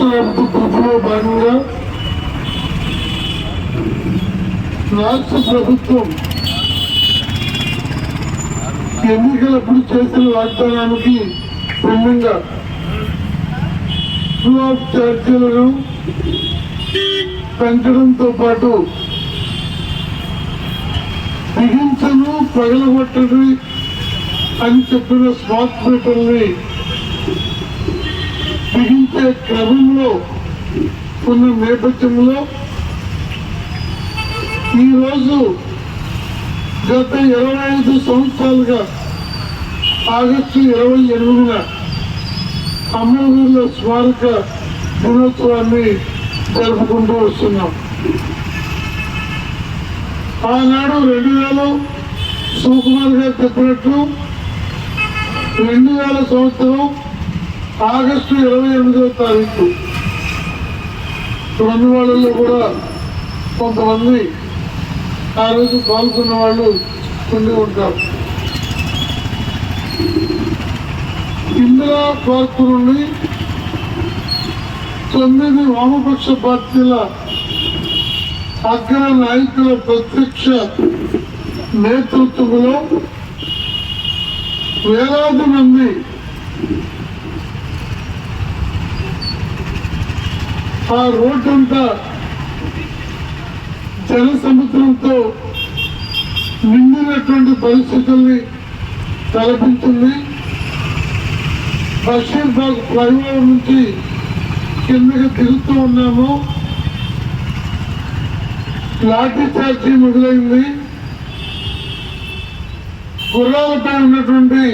రాష్ట్ర వ్యాప్త భాగంగా రాష్ట్ర ప్రభుత్వం ఎన్నికలప్పుడు చేసిన వాగ్దానానికి భిన్నంగా ఫ్లో ఆఫ్ ఛార్జీలను పెంచడంతో పాటు బిగించను పగలగొట్టని అని చెప్పిన స్మార్ట్ మీటర్ని బిగించే క్రమంలో ఉన్న నేపథ్యంలో ఈరోజు గత ఇరవై ఐదు సంవత్సరాలుగా ఆగస్టు ఇరవై ఎనిమిదిన అమరవీరుల స్మారక దినోత్సవాన్ని జరుపుకుంటూ వస్తున్నాం. ఆనాడు రెండు వేలు శివకుమార్ గారు చెప్పినట్లు రెండు వేల సంవత్సరం ఆగస్టు ఇరవై ఎనిమిదవ తారీఖు. రెండు వాళ్ళల్లో కూడా కొంతమంది ఆ రోజు పాల్గొన్న వాళ్ళు ఉండి ఉంటారు. ఇందిరా పార్క్ నుండి తొమ్మిది వామపక్ష పార్టీల అగ్ర నాయకుల ప్రత్యక్ష నేతృత్వంలో వేలాది మంది ఆ రోడ్డంతా జల సముద్రంతో నిండినటువంటి పరిస్థితుల్ని తలపించింది. బషీర్బాగ్ ఫ్లైఓవర్ నుంచి కిందకి తిరుగుతూ ఉన్నాము. లాఠీ చార్జీ మొదలైంది. గుర్రాలపై ఉన్నటువంటి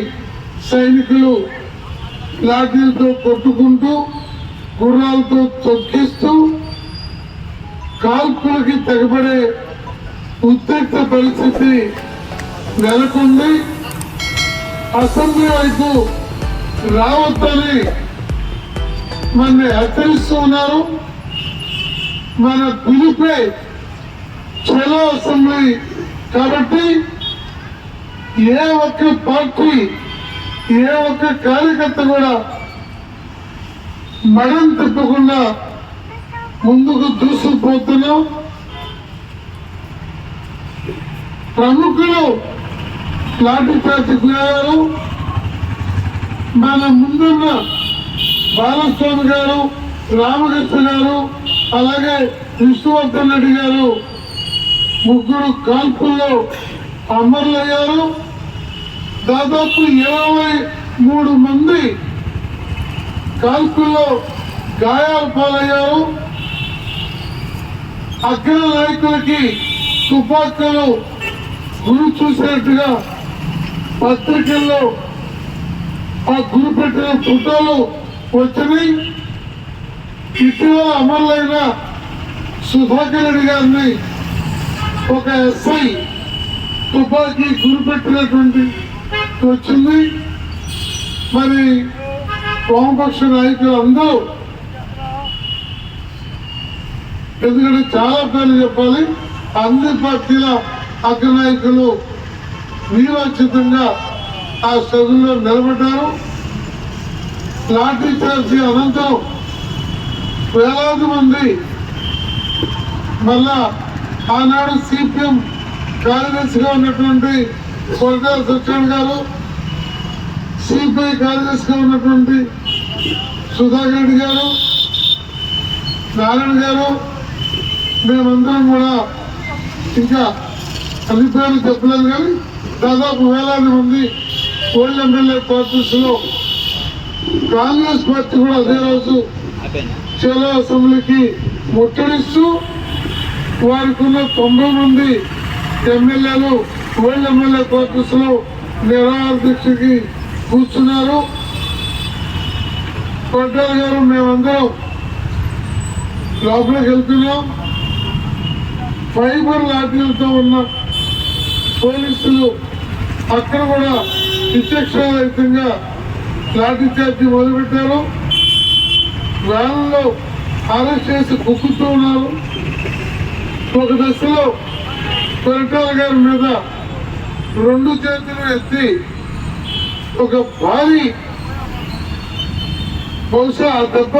సైనికులు లాఠీలతో కొట్టుకుంటూ గుర్రాలతో తొక్కిస్తూ కాల్పులకి తెగబడే ఉద్రిక్త పరిస్థితి నెలకొంది. అసెంబ్లీ వైపు రావద్దని మన హెచ్చరిస్తూ ఉన్నారు. మన పిలిపే చలో అసెంబ్లీ కాబట్టి ఏ ఒక్క పార్టీ ఏ ఒక్క కార్యకర్త కూడా మడం తిప్పకుండా ముందుకు దూసుకుపోతున్నాం ప్రముఖులు లాఠీ చార్జ్ మన ముందున్న బాలస్వామి గారు రామకృష్ణ గారు అలాగే విష్ణువర్ధన్ రెడ్డి గారు ముగ్గురు కాల్పుల్లో అమరులయ్యారు. దాదాపు ఇరవై మూడు మంది కాల్పుల్లో గాయాలు పాలయ్యారు. అగ్ర నాయకులకి తుపాకులు గురి చూసినట్టుగా పత్రికల్లో ఆ గురి పెట్టిన ఫోటోలు వచ్చినాయి ఇటీవల అమలైన సుధాకర్ రెడ్డి గారిని ఒక ఎస్ఐ తుపాకీ గురి పెట్టినటువంటి వచ్చింది. మరి వామపక్ష నాయకులు అందరూ ఎందుకంటే చాలా పేర్లు చెప్పాలి. అన్ని పార్టీల అగ్రనాయకులు వీరోచితంగా ఆ చదువులో నిలబడ్డారు. లాఠీ చార్జీ అనంతరం వేలాది మంది మళ్ళా ఆనాడు సిపిఎం కార్యదర్శిగా ఉన్నటువంటి కొరటాల సత్యనారాయణ గారు సిపిఐ కార్యదర్శిగా ఉన్నటువంటి సుధాకర్ రెడ్డి గారు నారాయణ గారు మేమందరం కూడా ఇంకా అభిప్రాయాలు చెప్పలేదు కానీ దాదాపు వేలాది మంది ఓల్డ్ ఎమ్మెల్యే పార్టీస్లో లో కాంగ్రెస్ పార్టీ కూడా అదే రోజు చేలో అసెంబ్లీకి ముట్టడిస్తూ వారికి ఉన్న తొంభై మంది ఎమ్మెల్యేలు ఓల్డ్ ఎమ్మెల్యే పార్టీస్లో లో నిరాహార దీక్షకి కూర్చున్నారు. కొట్టాల గారు మేమందరం లోపలికి వెళ్తున్నాం. ఫైబర్ లాఠీలతో ఉన్న పోలీసులు అక్కడ కూడా విచక్షణరహితంగా లాఠీ చార్జీ మొదలుపెట్టారు. వ్యాన్లో అరెస్ట్ చేసి కుక్కుతూ ఉన్నారు. ఒక దశలో పరిటాల గారి మీద రెండు చేతులు ఎత్తి ఒక భారీ బహుశా ఆ దెబ్బ